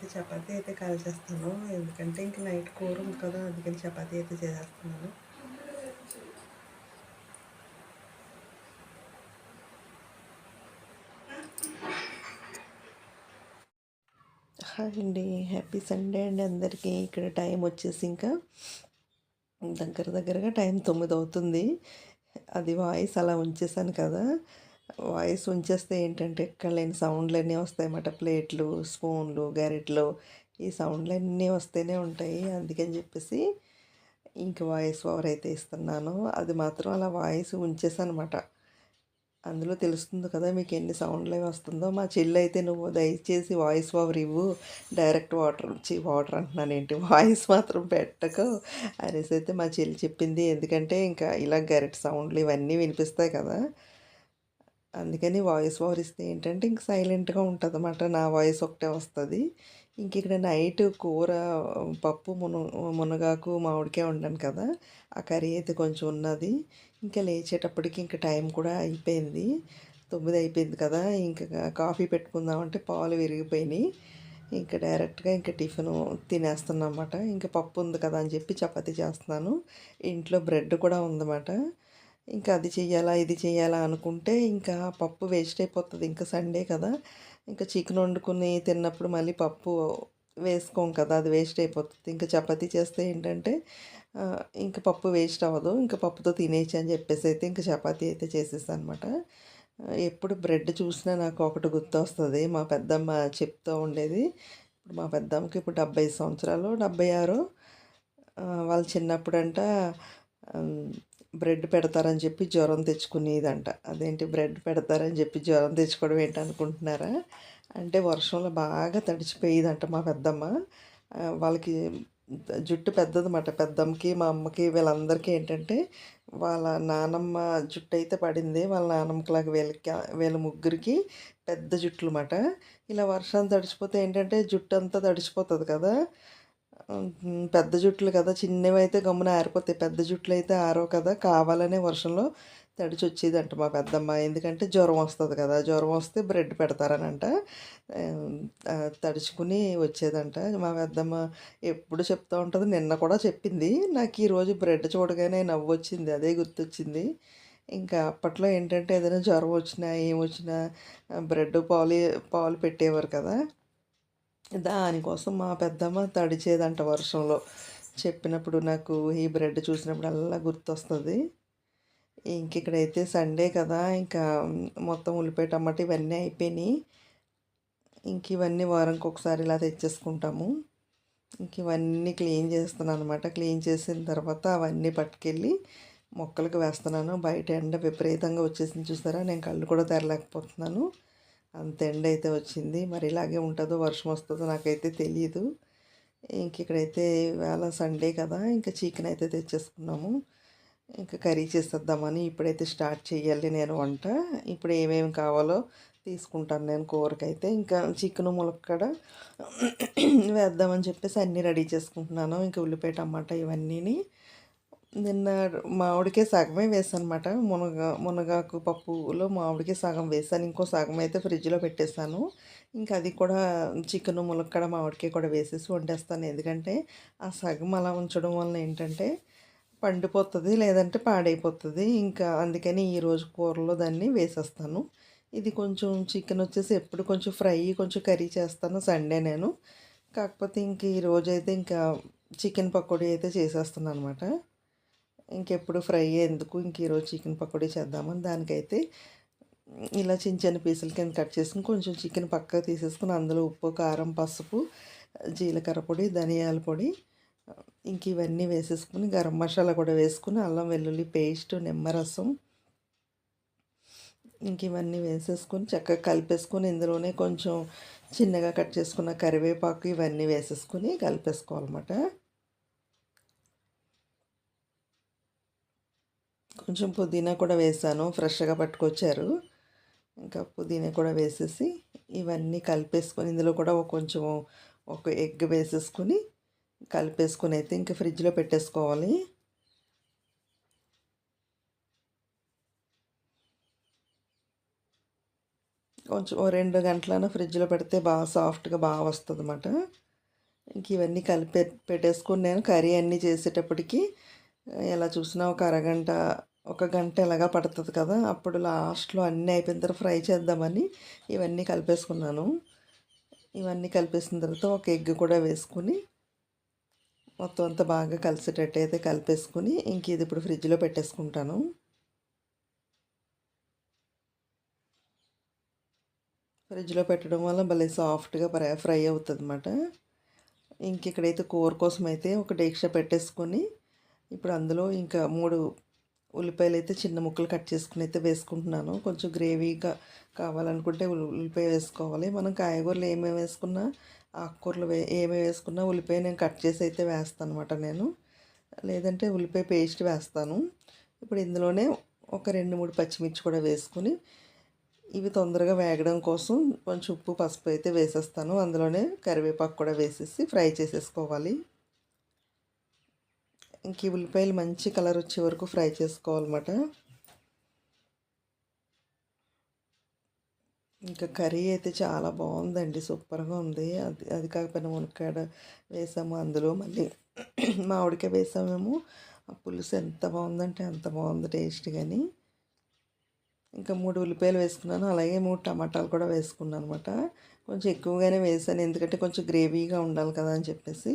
చపాతీ అయితే కాల్ చేస్తాను ఎందుకంటే ఇంక నైట్ కూర ఉంది కదా అందుకని చపాతీ అయితే చేసేస్తున్నాను. హాయ్ అండి. హ్యాపీ సండే అండి అందరికీ. ఇక్కడ టైం వచ్చేసి ఇంకా దగ్గర దగ్గరగా టైం తొమ్మిది అవుతుంది. అది వాయిస్ అలా ఉంచేసాను కదా. వాయిస్ ఉంచేస్తే ఏంటంటే ఎక్కడ లేని సౌండ్లు అన్నీ వస్తాయన్నమాట. ప్లేట్లు స్పూన్లు గరిట్లు ఈ సౌండ్లు అన్నీ వస్తూనే ఉంటాయి. అందుకని చెప్పేసి ఇంక వాయిస్ ఓవర్ అయితే ఇస్తున్నాను. అది మాత్రం అలా వాయిస్ ఉంచేసానమాట అనమాట అందులో తెలుస్తుంది కదా మీకు ఎన్ని సౌండ్లు అవి వస్తుందో. మా చెల్లి అయితే నువ్వు దయచేసి వాయిస్ ఓవర్ ఇవ్వు. డైరెక్ట్ వాటర్ వచ్చి వాటర్ అంటున్నాను ఏంటి? వాయిస్ మాత్రం పెట్టకు. అనేసి అయితే మా చెల్లి చెప్పింది. ఎందుకంటే ఇంకా ఇలా గరెట్ సౌండ్లు ఇవన్నీ వినిపిస్తాయి కదా. అందుకని వాయిస్ ఓవర్ ఇస్తే ఏంటంటే ఇంక సైలెంట్గా ఉంటుంది అన్నమాట నా వాయిస్ ఒకటే వస్తుంది. ఇంక ఇక్కడ నైట్ కూర పప్పు మును మునగాకు మామిడికాయ ఉండను కదా ఆ కర్రీ అయితే కొంచెం ఉన్నది. ఇంకా లేచేటప్పటికి ఇంకా టైం కూడా అయిపోయింది. తొమ్మిది అయిపోయింది కదా ఇంకా కాఫీ పెట్టుకుందామంటే పాలు విరిగిపోయినాయి. ఇంకా డైరెక్ట్గా ఇంకా టిఫిన్ తినేస్తున్నా అన్నమాట ఇంకా పప్పు ఉంది కదా అని చెప్పి చపాతీ చేస్తున్నాను. ఇంట్లో బ్రెడ్ కూడా ఉందన్నమాట. ఇంకా అది చెయ్యాలా ఇది చెయ్యాలా అనుకుంటే ఇంకా పప్పు వేస్ట్ అయిపోతుంది. ఇంకా సండే కదా. ఇంకా చికెన్ వండుకుని తిన్నప్పుడు మళ్ళీ పప్పు వేసుకోం కదా అది వేస్ట్ అయిపోతుంది. ఇంకా చపాతీ చేస్తే ఏంటంటే ఇంకా పప్పు వేస్ట్ అవ్వదు. ఇంకా పప్పుతో తినేయచ్చు అని చెప్పేసి అయితే ఇంకా చపాతీ అయితే చేసేసాను అనమాట ఎప్పుడు బ్రెడ్ చూసినా నాకు ఒకటి గుర్తు వస్తుంది మా పెద్దమ్మ చెప్తూ ఉండేది. ఇప్పుడు మా పెద్దమ్మకి ఇప్పుడు డెబ్బై సంవత్సరాలు డెబ్బై ఆరు. వాళ్ళు చిన్నప్పుడంట బ్రెడ్ పెడతారని చెప్పి జ్వరం తెచ్చుకునేదంట. అదేంటి బ్రెడ్ పెడతారని చెప్పి జ్వరం తెచ్చుకోవడం ఏంటి అనుకుంటున్నారా అంటే వర్షంలో బాగా తడిచిపోయేదంట మా పెద్దమ్మ. వాళ్ళకి జుట్టు పెద్దదన్నమాట. పెద్దమ్మకి మా అమ్మకి వీళ్ళందరికీ ఏంటంటే వాళ్ళ నానమ్మ జుట్టు అయితే పడింది వాళ్ళ నానమ్మకిలాగా వీళ్ళకి వీళ్ళ ముగ్గురికి పెద్ద జుట్లు అన్నమాట ఇలా వర్షం తడిచిపోతే ఏంటంటే జుట్టు అంతా తడిచిపోతుంది కదా. పెద్ద జుట్లు కదా చిన్నవి అయితే గమ్మున ఆరిపోతాయి. పెద్ద జుట్లు అయితే ఆరవు కదా. కావాలనే వర్షంలో తడిచి వచ్చేదంట మా పెద్దమ్మ. ఎందుకంటే జ్వరం వస్తుంది కదా. జ్వరం వస్తే బ్రెడ్ పెడతారనంట. తడుచుకుని వచ్చేదంట. మా పెద్దమ్మ ఎప్పుడు చెప్తూ ఉంటుంది. నిన్న కూడా చెప్పింది. నాకు ఈరోజు బ్రెడ్ చూడగానే నవ్వు వచ్చింది. అదే గుర్తొచ్చింది. ఇంకా అప్పట్లో ఏంటంటే ఏదైనా జ్వరం వచ్చినా ఏమొచ్చినా బ్రెడ్ పాలు పాలు పెట్టేవారు కదా. దానికోసం మా పెద్దమ్మ తడిచేదంట వర్షంలో. చెప్పినప్పుడు నాకు ఈ బ్రెడ్ చూసినప్పుడు అలా గుర్తొస్తుంది. ఇంక ఇక్కడైతే సండే కదా ఇంకా మొత్తం ఉల్లిపాయ టమాటా ఇవన్నీ అయిపోయినాయి. ఇంక ఇవన్నీ వారానికి ఒకసారి ఇలా తెచ్చేసుకుంటాము. ఇంక ఇవన్నీ క్లీన్ చేస్తున్నాను అనమాట క్లీన్ చేసిన తర్వాత అవన్నీ పట్టుకెళ్ళి మొక్కలకు వేస్తున్నాను. బయట ఎండ విపరీతంగా వచ్చేసింది చూసారా? నేను కళ్ళు కూడా తెరలేకపోతున్నాను. అంత ఎండ అయితే వచ్చింది. మరి ఇలాగే ఉంటుందో వర్షం వస్తుందో నాకైతే తెలియదు ఇంక ఇక్కడైతే వేళ సండే కదా ఇంకా చికెన్ అయితే తెచ్చేసుకున్నాము. ఇంకా కర్రీ చేసేద్దామని ఇప్పుడైతే స్టార్ట్ చేయాలి నేను వంట. ఇప్పుడు ఏమేమి కావాలో తీసుకుంటాను నేను కూరకైతే. ఇంకా చికెన్ ములక్కడ వేద్దామని చెప్పేసి అన్నీ రెడీ చేసుకుంటున్నాను. ఇంకా ఉల్లిపాయ టమాటా ఇవన్నీని నిన్న మామిడికే సగమే వేసానమాట. మునగ మునగాకు పప్పులో మామిడికే సగం వేసాను. ఇంకో సగం అయితే ఫ్రిడ్జ్లో పెట్టేశాను. ఇంకా అది కూడా చికెన్ ములక్కడ మామిడికే కూడా వేసేసి వండేస్తాను. ఎందుకంటే ఆ సగం అలా ఉంచడం వల్ల ఏంటంటే పండిపోతుంది లేదంటే పాడైపోతుంది. ఇంకా అందుకని ఈరోజు కూరలో దాన్ని వేసేస్తాను. ఇది కొంచెం చికెన్ వచ్చేసి ఎప్పుడు కొంచెం ఫ్రై కొంచెం కర్రీ చేస్తాను సండే నేను. కాకపోతే ఇంక ఈరోజు అయితే ఇంకా చికెన్ పకోడీ అయితే చేసేస్తున్నాను అనమాట ఇంకెప్పుడు ఫ్రై ఎందుకు? ఇంక ఈరోజు చికెన్ పకోడీ చేద్దామని దానికైతే ఇలా చిన్న చిన్న పీసుల కింద కట్ చేసుకుని కొంచెం చికెన్ పక్కకు తీసేసుకుని అందులో ఉప్పు కారం పసుపు జీలకర్ర పొడి ధనియాల పొడి ఇంక ఇవన్నీ వేసేసుకుని గరం మసాలా కూడా వేసుకుని అల్లం వెల్లుల్లి పేస్ట్ నిమ్మరసం ఇంక ఇవన్నీ వేసేసుకొని చక్కగా కలిపేసుకొని ఇందులోనే కొంచెం చిన్నగా కట్ చేసుకున్న కరివేపాకు ఇవన్నీ వేసేసుకుని కలిపేసుకోవాలన్నమాట. కొంచెం పుదీనా కూడా వేసాను ఫ్రెష్గా పట్టుకొచ్చారు. ఇంకా పుదీనా కూడా వేసేసి ఇవన్నీ కలిపేసుకొని ఇందులో కూడా కొంచెం ఒక ఎగ్ వేసేసుకొని కలిపేసుకొని అయితే ఇంకా ఫ్రిడ్జ్లో పెట్టేసుకోవాలి. కొంచెం ఓ రెండు గంటలన ఫ్రిడ్జ్లో పెడితే బాగా సాఫ్ట్గా బాగా వస్తుంది అన్నమాట ఇంక ఇవన్నీ కలిపి పెట్టేసుకుని నేను కర్రీ అన్నీ చేసేటప్పటికి ఎలా చూసినా ఒక అరగంట ఒక గంట ఎలాగా పడుతుంది కదా అప్పుడు లాస్ట్లో అన్నీ అయిపోయిన తర్వాత ఫ్రై చేద్దామని ఇవన్నీ కలిపేసుకున్నాను. ఇవన్నీ కలిపేసిన తర్వాత ఒక ఎగ్ కూడా వేసుకుని మొత్తం అంతా బాగా కలిసేటట్టు అయితే కలిపేసుకుని ఇంక ఇది ఇప్పుడు ఫ్రిడ్జ్లో పెట్టేసుకుంటాను. ఫ్రిడ్జ్లో పెట్టడం వల్ల భలే సాఫ్ట్గా ఫ్రై ఫ్రై అవుతుంది అనమాట ఇంక ఇక్కడైతే కూర కోసం అయితే ఒక డీక్ష పెట్టేసుకొని ఇప్పుడు అందులో ఇంకా మూడు ఉల్లిపాయలు అయితే చిన్న ముక్కలు కట్ చేసుకుని అయితే వేసుకుంటున్నాను. కొంచెం గ్రేవీగా కావాలనుకుంటే ఉల్లిపాయ వేసుకోవాలి. మనం కాయగూరలు ఏమేమి వేసుకున్నా ఆకుకూరలు వే ఏమేమి వేసుకున్నా ఉల్లిపాయ నేను కట్ చేసి అయితే వేస్తాను అనమాట నేను. లేదంటే ఉల్లిపాయ పేస్ట్ వేస్తాను. ఇప్పుడు ఇందులోనే ఒక రెండు మూడు పచ్చిమిర్చి కూడా వేసుకుని ఇవి తొందరగా వేగడం కోసం కొంచెం ఉప్పు పసుపు అయితే వేసేస్తాను. అందులోనే కరివేపాకు కూడా వేసేసి ఫ్రై చేసేసుకోవాలి. ఇంక ఈ ఉల్లిపాయలు మంచి కలర్ వచ్చే వరకు ఫ్రై చేసుకోవాలన్నమాట. ఇంకా కర్రీ అయితే చాలా బాగుందండి సూపర్గా ఉంది. అది అది కాకపోయినా మునక్కాడ వేసాము అందులో మళ్ళీ మామిడికాయ వేసామేమో. ఆ పులుసు ఎంత బాగుందంటే అంత బాగుంది టేస్ట్ కానీ ఇంకా మూడు ఉల్లిపాయలు వేసుకున్నాను అలాగే మూడు టమాటాలు కూడా వేసుకున్నాను అనమాట కొంచెం ఎక్కువగానే వేసాను ఎందుకంటే కొంచెం గ్రేవీగా ఉండాలి కదా అని చెప్పేసి.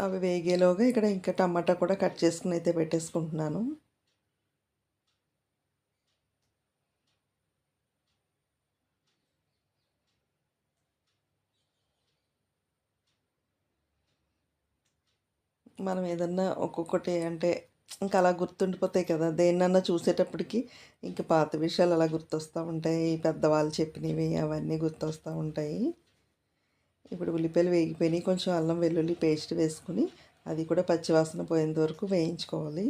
అవి వేగేలోగా ఇక్కడ ఇంకా టమాటా కూడా కట్ చేసుకుని అయితే పెట్టేసుకుంటున్నాను. మనం ఏదన్నా ఒక్కొక్కటి అంటే ఇంకా అలా గుర్తుండిపోతాయి కదా దేన్నన్నా చూసేటప్పటికి ఇంకా పాత విషయాలు అలా గుర్తొస్తూ ఉంటాయి పెద్దవాళ్ళు చెప్పినవి అవన్నీ గుర్తొస్తూ ఉంటాయి. ఇప్పుడు ఉల్లిపాయలు వేగిపోయినాయి. కొంచెం అల్లం వెల్లుల్లి పేస్ట్ వేసుకుని అది కూడా పచ్చివాసన పోయేంత వరకు వేయించుకోవాలి.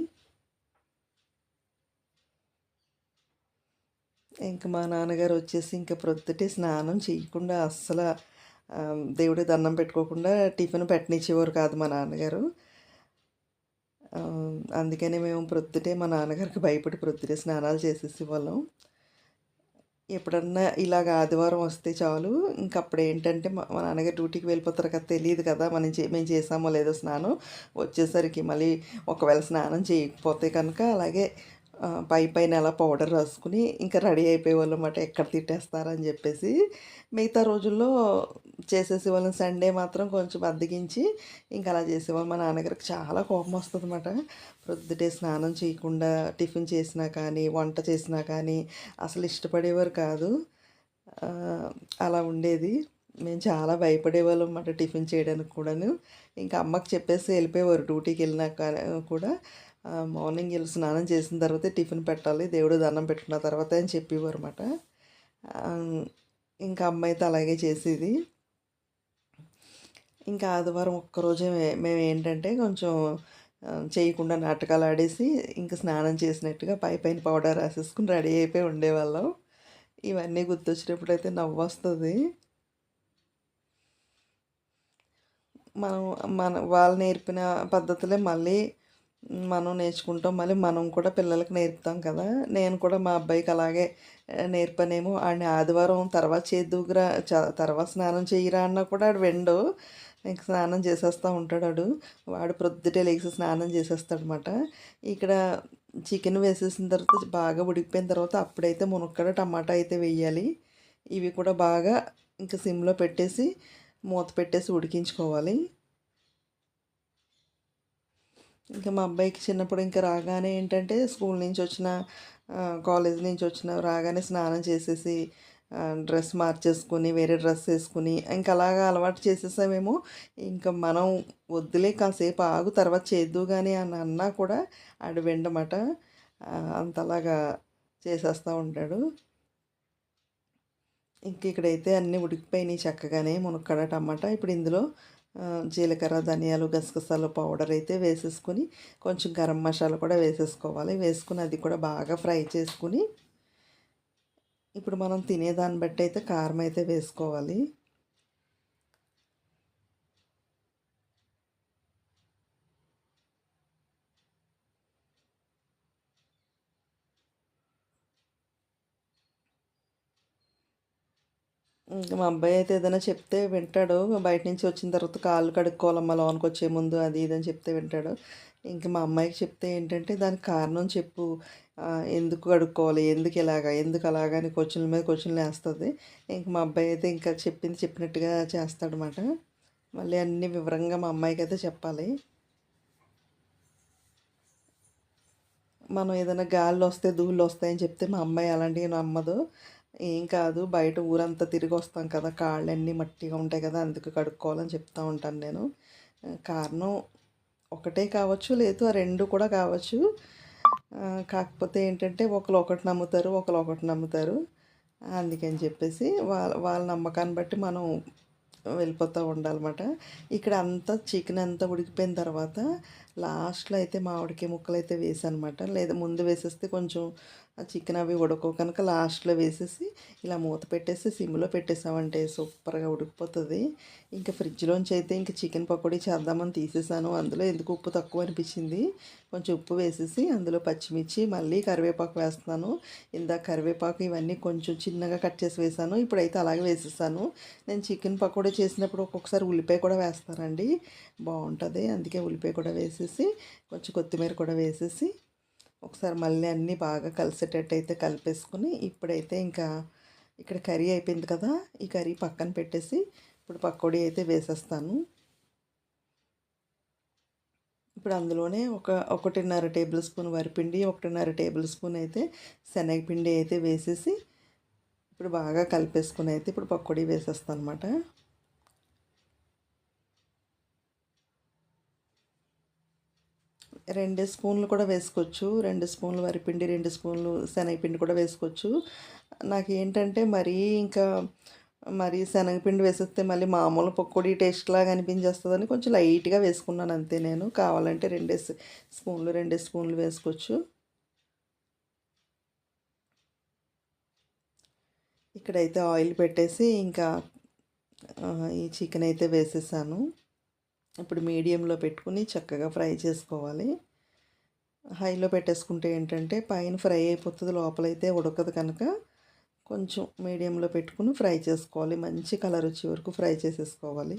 ఇంకా మా నాన్నగారు వచ్చేసి ఇంకా ప్రొద్దుటే స్నానం చేయకుండా అస్సలు దేవుడి దండం పెట్టుకోకుండా టిఫిన్ పెట్టనిచ్చేవారు కాదు మా నాన్నగారు. అందుకనే మేము ప్రొద్దుటే మా నాన్నగారికి భయపడి ప్రొద్దుటే స్నానాలు చేసేసి వాళ్ళం. ఎప్పుడన్నా ఇలాగ ఆదివారం వస్తే చాలు. ఇంకప్పుడు ఏంటంటే మా నాన్నగారు డ్యూటీకి వెళ్ళిపోతారు కదా తెలియదు కదా మనం చే మేము చేసామో లేదో స్నానం వచ్చేసరికి మళ్ళీ ఒకవేళ స్నానం చేయకపోతే కనుక అలాగే పై పైన అలా పౌడర్ రాసుకుని ఇంకా రెడీ అయిపోయేవాళ్ళు అనమాట ఎక్కడ తిట్టేస్తారని చెప్పేసి. మిగతా రోజుల్లో చేసేసేవాళ్ళం. సండే మాత్రం కొంచెం అద్దగించి ఇంకా అలా చేసేవాళ్ళు. మా నాన్నగారికి చాలా కోపం వస్తుంది అనమాట ప్రొద్దుటే స్నానం చేయకుండా టిఫిన్ చేసినా కానీ వంట చేసినా కానీ అసలు ఇష్టపడేవారు కాదు. అలా ఉండేది. మేము చాలా భయపడేవాళ్ళం అన్నమాట టిఫిన్ చేయడానికి కూడాను. ఇంకా అమ్మకి చెప్పేసి వెళ్ళిపోయేవారు డ్యూటీకి వెళ్ళినాక కూడా. మార్నింగ్ వెళ్ళి స్నానం చేసిన తర్వాతే టిఫిన్ పెట్టాలి దేవుడు దండం పెట్టుకున్న తర్వాత అని చెప్పేవారు అనమాట ఇంకా అమ్మ అయితే అలాగే చేసేది. ఇంకా ఆదివారం ఒక్కరోజే మేము ఏంటంటే కొంచెం చేయకుండా నాటకాలు ఆడేసి ఇంకా స్నానం చేసినట్టుగా పై పైన పౌడర్ రాసేసుకుని రెడీ అయిపోయి ఉండేవాళ్ళం. ఇవన్నీ గుర్తొచ్చినప్పుడు అయితే నవ్వు వస్తుంది మనం మన వాళ్ళు నేర్పిన పద్ధతులే మళ్ళీ మనం నేర్చుకుంటాం. మళ్ళీ మనం కూడా పిల్లలకు నేర్పుతాం కదా. నేను కూడా మా అబ్బాయికి అలాగే నేర్పనేమో. ఆడిని ఆదివారం తర్వాత చేద్దుకురా తర్వాత స్నానం చేయరా అన్నా కూడా ఆడు వెండు. ఇంక స్నానం చేసేస్తూ ఉంటాడు వాడు వాడు ప్రొద్దుటే లేచి స్నానం చేసేస్తాడు అనమాట ఇక్కడ చికెన్ వేసేసిన తర్వాత బాగా ఉడికిపోయిన తర్వాత అప్పుడైతే మునక్కడ టమాటా అయితే వేయాలి. ఇవి కూడా బాగా ఇంకా సిమ్లో పెట్టేసి మూత పెట్టేసి ఉడికించుకోవాలి. ఇంకా మా అబ్బాయికి చిన్నప్పుడు ఇంకా రాగానే ఏంటంటే స్కూల్ నుంచి వచ్చిన కాలేజ్ నుంచి వచ్చిన రాగానే స్నానం చేసేసి డ్రెస్ మార్చేసుకొని వేరే డ్రెస్ వేసుకుని ఇంకా అలాగా అలవాటు చేసేసామేమో. ఇంకా మనం వద్దులే కాసేపు ఆగు తర్వాత చేద్దు కానీ అని అన్నా కూడా ఆడు వెండమాట. అంతలాగా చేసేస్తూ ఉంటాడు. ఇంక ఇక్కడైతే అన్నీ ఉడికిపోయినాయి చక్కగానే మునక్కడ టమాటా. ఇప్పుడు ఇందులో జీలకర్ర ధనియాలు గసగసాలు పౌడర్ అయితే వేసేసుకొని కొంచెం గరం మసాలా కూడా వేసేసుకోవాలి. వేసుకుని అది కూడా బాగా ఫ్రై చేసుకుని ఇప్పుడు మనం తినేదాన్ని బట్టి అయితే కారం అయితే వేసుకోవాలి. ఇంకా మా అబ్బాయి అయితే ఏదైనా చెప్తే వింటాడు. బయట నుంచి వచ్చిన తర్వాత కాళ్ళు కడుక్కోవాలమ్మా లోనికి వచ్చే ముందు అది ఇది అని చెప్తే వింటాడు. ఇంకా మా అమ్మాయికి చెప్తే ఏంటంటే దానికి కారణం చెప్పు. ఎందుకు కడుక్కోవాలి? ఎందుకు ఇలాగా? ఎందుకు అలాగా? అని క్వశ్చన్ల మీద క్వశ్చన్లు వేస్తుంది. ఇంక మా అబ్బాయి అయితే ఇంకా చెప్పింది చెప్పినట్టుగా చేస్తాడనమాట మళ్ళీ అన్ని వివరంగా మా అమ్మాయికి అయితే చెప్పాలి. మనం ఏదైనా గాల్లో వస్తే ధూళ్ళు వస్తాయని చెప్తే మా అమ్మాయి అలాంటివి నమ్మదు. ఏం కాదు బయట ఊరంతా తిరిగి వస్తాం కదా కాళ్ళన్నీ మట్టిగా ఉంటాయి కదా అందుకు కడుక్కోవాలని చెప్తా ఉంటాను నేను. కారణం ఒకటే కావచ్చు లేదు ఆ రెండు కూడా కావచ్చు. కాకపోతే ఏంటంటే ఒకరు ఒకటి నమ్ముతారు ఒకరు ఒకటి నమ్ముతారు. అందుకని చెప్పేసి వాళ్ళ వాళ్ళ నమ్మకాన్ని బట్టి మనం వెళ్ళిపోతూ ఉండాలన్నమాట. ఇక్కడ అంతా చికెన్ అంతా ఉడికిపోయిన తర్వాత లాస్ట్లో అయితే మామిడికాయ ముక్కలు అయితే వేసానమాట లేదా ముందు వేసేస్తే కొంచెం ఆ చికెన్ అవి ఉడకో కనుక లాస్ట్లో వేసేసి ఇలా మూత పెట్టేసి సిమ్లో పెట్టేసామంటే సూపర్గా ఉడికిపోతుంది. ఇంకా ఫ్రిడ్జ్లోంచి అయితే ఇంకా చికెన్ పకోడీ చేద్దామని తీసేసాను. అందులో ఎందుకు ఉప్పు తక్కువ అనిపించింది? కొంచెం ఉప్పు వేసేసి అందులో పచ్చిమిర్చి మళ్ళీ కరివేపాకు వేస్తున్నాను. ఇందాక కరివేపాకు ఇవన్నీ కొంచెం చిన్నగా కట్ చేసి వేసాను. ఇప్పుడైతే అలాగే వేసేసాను. నేను చికెన్ పకోడీ చేసినప్పుడు ఒక్కొక్కసారి ఉల్లిపాయ కూడా వేస్తానండి. బాగుంటుంది. అందుకే ఉల్లిపాయ కూడా వేసేసి కొంచెం కొత్తిమీర కూడా వేసేసి ఒకసారి మళ్ళీ అన్నీ బాగా కలిసేటట్టు అయితే కలిపేసుకుని ఇప్పుడైతే ఇంకా ఇక్కడ కర్రీ అయిపోయింది కదా ఈ కర్రీ పక్కన పెట్టేసి ఇప్పుడు పకోడీ అయితే వేసేస్తాను. ఇప్పుడు అందులోనే ఒక ఒకటిన్నర టేబుల్ స్పూన్ వరిపిండి ఒకటిన్నర టేబుల్ స్పూన్ అయితే శనగపిండి అయితే వేసేసి ఇప్పుడు బాగా కలిపేసుకుని అయితే ఇప్పుడు పకోడీ వేసేస్తాను అనమాట రెండు స్పూన్లు కూడా వేసుకోవచ్చు. రెండు స్పూన్లు వరిపిండి రెండు స్పూన్లు శనగపిండి కూడా వేసుకోవచ్చు. నాకు ఏంటంటే మరీ ఇంకా మరి శనగపిండి వేసేస్తే మళ్ళీ మామూలు పకోడీ టేస్ట్ లాగా అనిపించేస్తుందని కొంచెం లైట్గా వేసుకున్నాను అంతే నేను. కావాలంటే రెండే స్పూన్లు రెండే స్పూన్లు వేసుకోవచ్చు. ఇక్కడైతే ఆయిల్ పెట్టేసి ఇంకా ఈ చికెన్ అయితే వేసేసాను. ఇప్పుడు మీడియంలో పెట్టుకుని చక్కగా ఫ్రై చేసుకోవాలి. హైలో పెట్టేసుకుంటే ఏంటంటే పైన ఫ్రై అయిపోతుంది లోపలైతే ఉడకదు కనుక కొంచెం మీడియంలో పెట్టుకుని ఫ్రై చేసుకోవాలి. మంచి కలర్ వచ్చే వరకు ఫ్రై చేసేసుకోవాలి.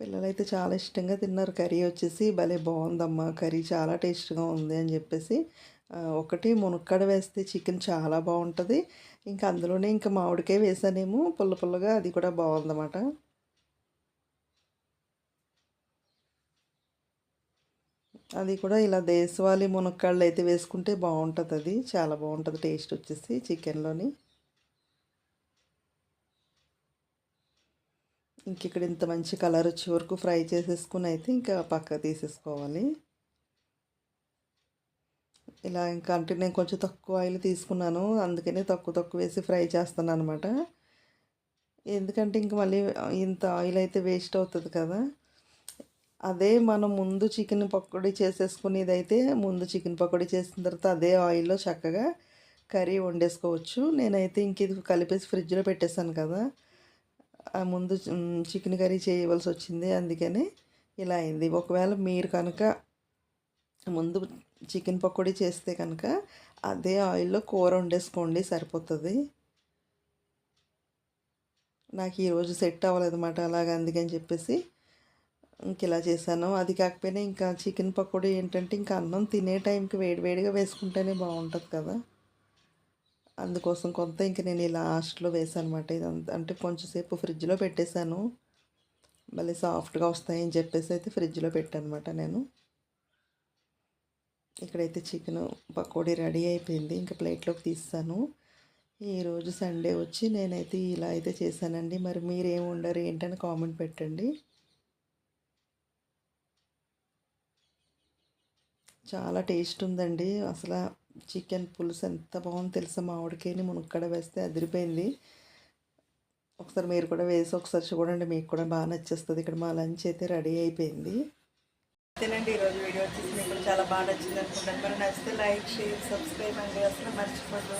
పిల్లలైతే చాలా ఇష్టంగా తిన్నారు. కర్రీ వచ్చేసి భలే బాగుందమ్మా. కర్రీ చాలా టేస్ట్గా ఉంది అని చెప్పేసి ఒకటి మునక్కాడ వేస్తే చికెన్ చాలా బాగుంటుంది. ఇంకా అందులోనే ఇంకా మామిడికాయ వేసానేమో పుల్ల పుల్లగా అది కూడా బాగుందన్నమాట. అది కూడా ఇలా దేశవాళీ మునక్కాళ్ళు అయితే వేసుకుంటే బాగుంటుంది అది చాలా బాగుంటుంది టేస్ట్ వచ్చేసి చికెన్లోని. ఇంక ఇక్కడ ఇంత మంచి కలర్ వచ్చే వరకు ఫ్రై చేసేసుకుని అయితే ఇంకా పక్క తీసేసుకోవాలి. ఇలా ఇంకా అంటే నేను కొంచెం తక్కువ ఆయిల్ తీసుకున్నాను అందుకనే తక్కువ తక్కువ వేసి ఫ్రై చేస్తాను అనమాట ఎందుకంటే ఇంక మళ్ళీ ఇంత ఆయిల్ అయితే వేస్ట్ అవుతుంది కదా. అదే మనం ముందు చికెన్ పకోడీ చేసేసుకునేది అయితే ముందు చికెన్ పకోడీ చేసిన తర్వాత అదే ఆయిల్లో చక్కగా కర్రీ వండేసుకోవచ్చు. నేనైతే ఇంక ఇది కలిపేసి ఫ్రిడ్జ్లో పెట్టేశాను కదా. ముందు చికెన్ కర్రీ చేయవలసి వచ్చింది. అందుకని ఇలా అయింది. ఒకవేళ మీరు కనుక ముందు చికెన్ పకోడీ చేస్తే కనుక అదే ఆయిల్లో కూర వండేసుకోండి సరిపోతుంది. నాకు ఈరోజు సెట్ అవ్వలేదు అన్నమాట అలాగ అందుకని చెప్పేసి ఇంక ఇలా చేశాను. అది కాకపోయినా ఇంకా చికెన్ పకోడీ ఏంటంటే ఇంకా అన్నం తినే టైంకి వేడి వేడిగా వేసుకుంటేనే బాగుంటుంది కదా. అందుకోసం కొంత ఇంక నేను ఈ లాస్ట్లో వేసాను అనమాట ఇదంతా అంటే కొంచెంసేపు ఫ్రిడ్జ్లో పెట్టేశాను. మళ్ళీ సాఫ్ట్గా వస్తాయని చెప్పేసి అయితే ఫ్రిడ్జ్లో పెట్టాను అనమాట నేను. ఇక్కడైతే చికెన్ పకోడీ రెడీ అయిపోయింది. ఇంకా ప్లేట్లోకి తీస్తాను. ఈరోజు సండే వచ్చి నేనైతే ఇలా అయితే చేశానండి. మరి మీరు ఉండరు ఏంటని కామెంట్ పెట్టండి. చాలా టేస్ట్ ఉందండి. అసలు చికెన్ పులుసు ఎంత బాగుంది తెలుసా? మామిడికాయని మునక్కడ వేస్తే అదిరిపోయింది. ఒకసారి మీరు కూడా వేసి ఒకసారి చూడండి మీకు కూడా బాగా నచ్చేస్తుంది. ఇక్కడ మా లంచ్ అయితే రెడీ అయిపోయింది. అంతేనండి ఈరోజు వీడియో వచ్చేసి మీకు కూడా చాలా బాగా నచ్చింది అనుకుంటాను మరి నచ్చితే లైక్ షేర్ సబ్స్క్రైబ్ అండి. అసలు మర్చిపోదు